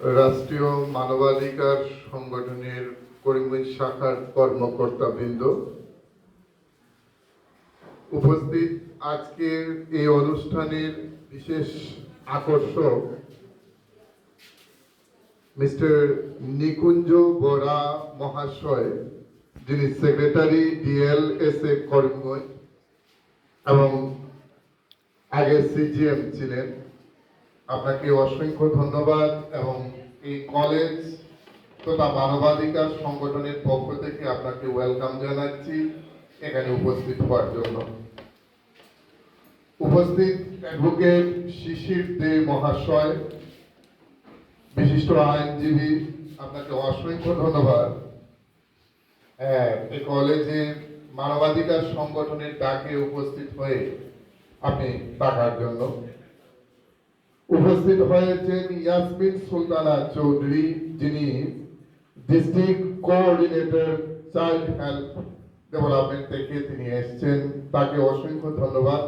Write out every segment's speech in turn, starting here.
রাষ্ট্রীয় মানবাধিকার সংগঠনের করিমগঞ্জ শাখার কর্মকর্তাবৃন্দ। উপস্থিত আজকের এই অনুষ্ঠানের বিশেষ আকর্ষক মিস্টার নিকুঞ্জ বরা মহাশয়, যিনি সেক্রেটারি ডিএলএসএ করিমগঞ্জ এবং আগে সিজিএম ছিলেন। আপনাকে অসংখ্য ধন্যবাদ এবং এই কলেজ তথা মানবাধিকার সংগঠনের পক্ষ থেকে আপনাকে ওয়েলকাম জানাচ্ছি এখানে উপস্থিত হওয়ার জন্য। উপস্থিত অ্যাডভোকেট শিশির দে মহাশয়, বিশিষ্ট আইনজীবী, আপনাকে অসংখ্য ধন্যবাদ। হ্যাঁ এই কলেজে মানবাধিকার সংগঠনের ডাকে উপস্থিত হয়ে আপনি থাকার জন্য। উপস্থিত হয়েছেন ইয়াসমিন সুলতানা চৌধুরী, যিনি district coordinator child health development থেকে তিনি এসেছেন। তাকে অসংখ্য ধন্যবাদ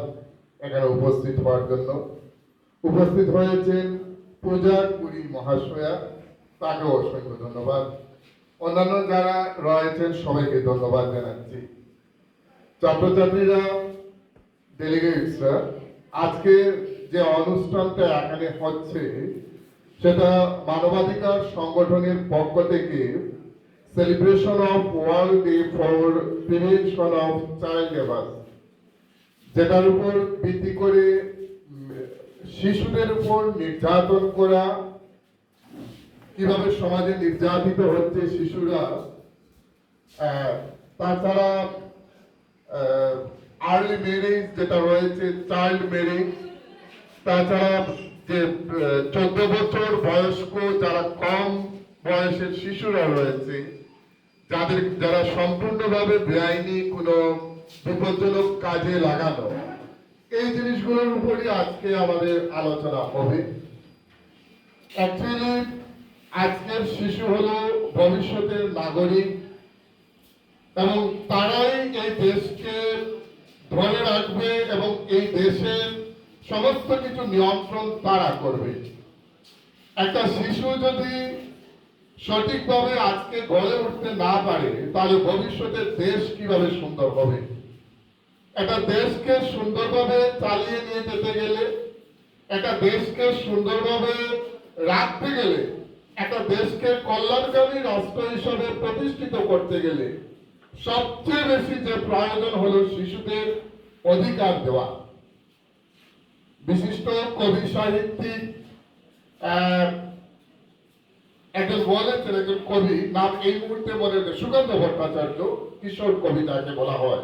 এখানে উপস্থিত হওয়ার জন্য। উপস্থিত হয়েছেন পূজা কুড়ি মহাশয়া তাকে অসংখ্য ধন্যবাদ। অন্যান্য যারা রয়েছেন, সবাইকে ধন্যবাদ জানাচ্ছি। ছাত্রছাত্রীরা ডেলিগেটসরা আজকে যে অনুষ্ঠানটা এখানে হচ্ছে, সেটা মানবাধিকার সংগঠনের পক্ষ থেকে celebration of world day for prevention of child labour যেটার উপর ভিত্তি করে শিশুদের উপর নির্যাতন করা, কীভাবে সমাজে নির্যাতিত হচ্ছে শিশুরা তাছাড়া আর্লি ম্যারেজ যেটা রয়েছে চাইল্ড ম্যারেজ তাছাড়া যে চোদ্দ বছর বয়স্ক, যারা কম বয়সের শিশুরা রয়েছে, যাদের, যারা সম্পূর্ণভাবে বেআইনি, কোনো বিপজ্জনক কাজে লাগানো, এই জিনিসগুলোর উপরই আজকে আমাদের আলোচনা হবে। অ্যাকচুয়ালি, আজকের শিশু হলো ভবিষ্যতের নাগরিক, এবং তারাই এই দেশকে ধরে রাখবে এবং এই দেশের সমস্ত কিছু নিয়ন্ত্রণ তারা করবে। একটা শিশু যদি সঠিকভাবে আজকে গড়ে উঠতে না পারে, তাহলে ভবিষ্যতে দেশ কীভাবে সুন্দর হবে? একটা দেশকে সুন্দরভাবে চালিয়ে নিয়ে যেতে গেলে, একটা দেশকে সুন্দরভাবে রাখতে গেলে, একটা দেশকে কল্যাণকামী রাষ্ট্র হিসাবে প্রতিষ্ঠিত করতে গেলে সবচেয়ে বেশি যে প্রয়োজন হলো শিশুদের অধিকার দেওয়া। বিশিষ্ট কবি সাহিত্যিক একজন বলেছেন, একজন কবি, নাম এই মুহূর্তে নেই, সুকান্ত ভট্টাচার্য, কিশোর কবি তাকে বলা হয়।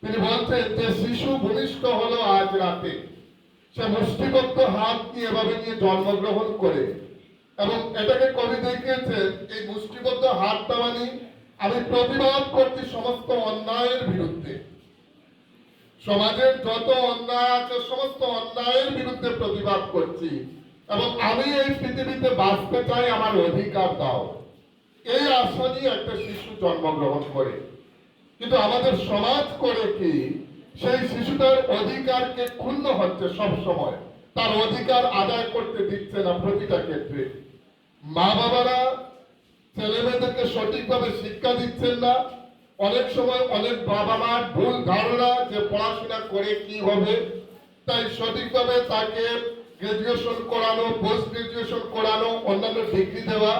তিনি বলছেন যে, শিশু ভূমিষ্ঠ হলো আজ রাতে। সে মুষ্টিবদ্ধ হাত নিয়ে এভাবে নিয়ে জন্মগ্রহণ করে। এবং এটাকে কবি দেখিয়েছেন, এই মুষ্টিবদ্ধ হাতটা মানে আমি প্রতিবাদ করছি সমস্ত অন্যায়ের বিরুদ্ধে। সমাজের যত অন্যায় আছে, সমস্ত অন্যায়ের বিরুদ্ধে প্রতিবাদ করছি। এবং আমি এই পৃথিবীতে বাঁচতে চাই, আমার অধিকার দাও। এই আশা নিয়ে একটা শিশু জন্মগ্রহণ করে। কিন্তু আমাদের সমাজ করে কি? সেই শিশুটার অধিকারকে ক্ষুণ্ণ হচ্ছে সব সময়। তার অধিকার আদায় করতে দিচ্ছে না প্রতিটা ক্ষেত্রে। মা বাবারা ছেলে মেয়েদেরকে সঠিকভাবে শিক্ষা দিচ্ছেন না। অনেক সময় অনেক বাবা মার ভুল ধারণা যে পড়াশোনা করে কি হবে, তাই সঠিকভাবে তাকে গ্রাজুয়েশন করানো পোস্ট গ্রাজুয়েশন করানো, অন্যান্য ডিগ্রি দেওয়া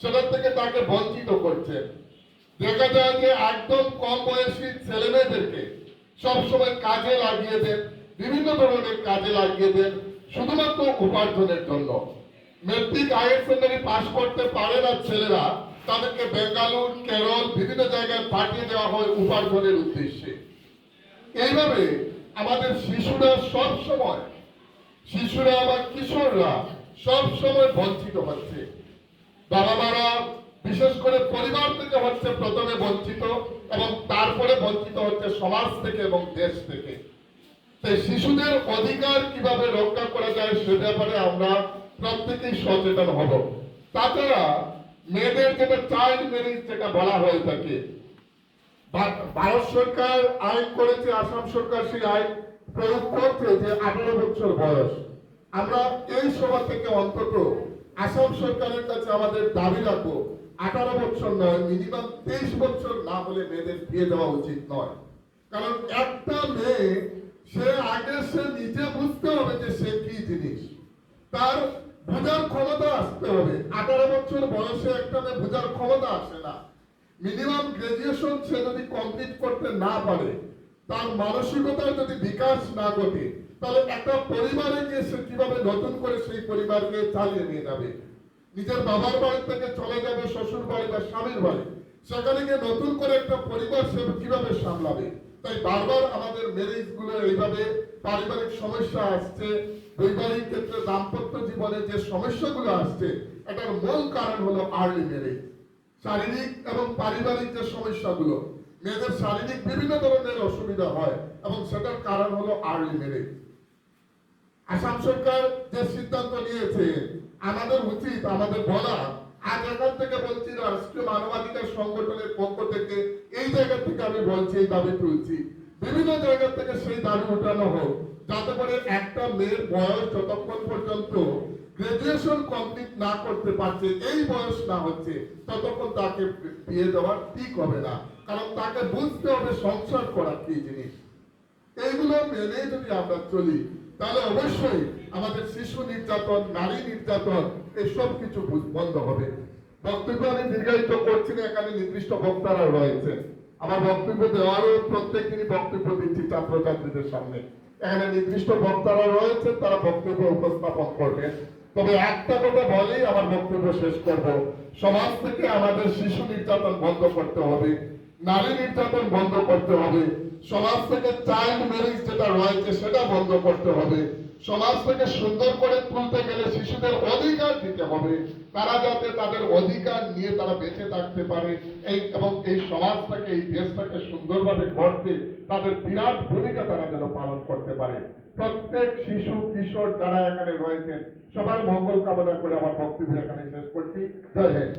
সেটার থেকে তাকে বঞ্চিত করছে। দেখা যায় যে একদম কম বয়সী ছেলে মেয়েদেরকে সবসময় কাজে লাগিয়ে দেন, বিভিন্ন ধরনের কাজে লাগিয়ে দেন, শুধুমাত্র উপার্জনের জন্য। মেট্রিক আইএস সেন্টারে পাশ করতে পারে না ছেলেরা তাদেরকে বেঙ্গালুর, কেরল, বিভিন্ন জায়গায় পাঠিয়ে দেওয়া হয় উপার্জনের উদ্দেশ্যে। এইভাবে আমাদের শিশুরা সব সময় শিশুরা বা কিশোররা সব সময় বঞ্চিত হচ্ছে। বাবা মারা বিশেষ করে পরিবার থেকে হচ্ছে প্রথমে বঞ্চিত এবং তারপরে বঞ্চিত হচ্ছে সমাজ থেকে এবং দেশ থেকে। তাই শিশুদের অধিকার কীভাবে রক্ষা করা যায় সে ব্যাপারে আমরা প্রত্যেকেই সচেতন হব। তাছাড়া মেয়েদের যেটা চাইল্ড ম্যারেজ যেটা বলা হয়ে থাকে ভারত সরকার আইন করেছে, আসাম সরকার সেই আইন প্রয়োগ করছে যে আঠারো বছর বয়স। আমরা এই সভা থেকে অন্তত আসাম সরকারের কাছে আমাদের দাবি রাখব, আঠারো বছর নয় মিনিমাম তেইশ বছর না হলে মেয়েদের বিয়ে দেওয়া উচিত নয়। কারণ একটা মেয়ে, সে আগে সে নিজে বুঝতে হবে যে সে কি জিনিস। তার বোঝার ক্ষমতা আসতে হবে। আঠারো বছর বয়সে একটা মেয়ে বোঝার ক্ষমতা আসে না। মিনিমাম গ্রাজুয়েশন সে যদি কমপ্লিট করতে না পারে, তার মানসিকতার যদি বিকাশ না ঘটে, তাহলে একটা পরিবারে গিয়ে সে কীভাবে নতুন করে সেই পরিবারকে চালিয়ে নিয়ে যাবে? নিজের বাবার বাড়ি থেকে চলে যাবে, শ্বশুর বাড়ি বা স্বামীর বাড়ি। সেখানে গিয়ে নতুন করে একটা পরিবার সে কীভাবে সামলাবে? তাই বারবার আমাদের ম্যারেজগুলো এইভাবে পারিবারিক সমস্যা আসছে। বৈবাহিক ক্ষেত্রে দাম্পত্য জীবনে যে সমস্যাগুলো আসছে, এটার মূল কারণ হলো আর্লি ম্যারেজ শারীরিক এবং পারিবারিক যে সমস্যাগুলো, মেয়েদের শারীরিক বিভিন্ন ধরনের অসুবিধা হয় এবং সেটার কারণ হলো আর্লি ম্যারেজ আসাম সরকার যে সিদ্ধান্ত নিয়েছে, আমাদের উচিত, আমাদের বলা, আজ এখান থেকে বলছি, রাষ্ট্রীয় মানবাধিকার সংগঠনের পক্ষ থেকে এই জায়গা থেকে আমি বলছি, এই দাবি তুলছি। বিভিন্ন জায়গা থেকে সেই দাবি উঠানো হোক। যাতে করে একটা মেয়ের বয়স যতক্ষণ পর্যন্ত গ্রাজুয়েশন কমপ্লিট না করতে পারছে, এই বয়স না হচ্ছে, ততক্ষণ তাকে বিয়ে দেওয়া ঠিক হবে না। কারণ তাকে বুঝতে হবে সংসার করা কি জিনিস। এইগুলো মেনে যদি আমরা চলি, তাহলে অবশ্যই আমাদের শিশু নির্যাতন, নারী নির্যাতন, এসব কিছু বন্ধ হবে। বক্তব্য আমি দীর্ঘায়িত করছি না, এখানে নির্দিষ্ট বক্তারা রয়েছে আমার বক্তব্য দেওয়ারও প্রত্যেক দিনই বক্তব্য দিচ্ছি ছাত্রছাত্রীদের সামনে। এখানে নির্দিষ্ট বক্তারা রয়েছে, তারা বক্তব্য উপস্থাপন করবে। তবে একটা কথা বলেই আমার বক্তব্য শেষ করব। সমাজ থেকে আমাদের শিশু নির্যাতন বন্ধ করতে হবে, নারী নির্যাতন বন্ধ করতে হবে। সমাজ থেকে চাইল্ড ম্যারেজ যেটা রয়েছে, সেটা বন্ধ করতে হবে। সমাজ থেকে সুন্দর করে তুলতে গেলে শিশুদের অধিকার দিতে হবে। তারা যাতে তাদের অধিকার নিয়ে তারা বেঁচে থাকতে পারে। এই এবং এই সমাজটাকে, এই দেশটাকে সুন্দরভাবে গড়তে তাদের বিরাট ভূমিকা তারা যেন পালন করতে পারে। প্রত্যেক শিশু, কিশোর যারা এখানে রয়েছেন, সবার মঙ্গল কামনা করে আমার বক্তব্য এখানে শেষ করছি। জয় হিন্দ।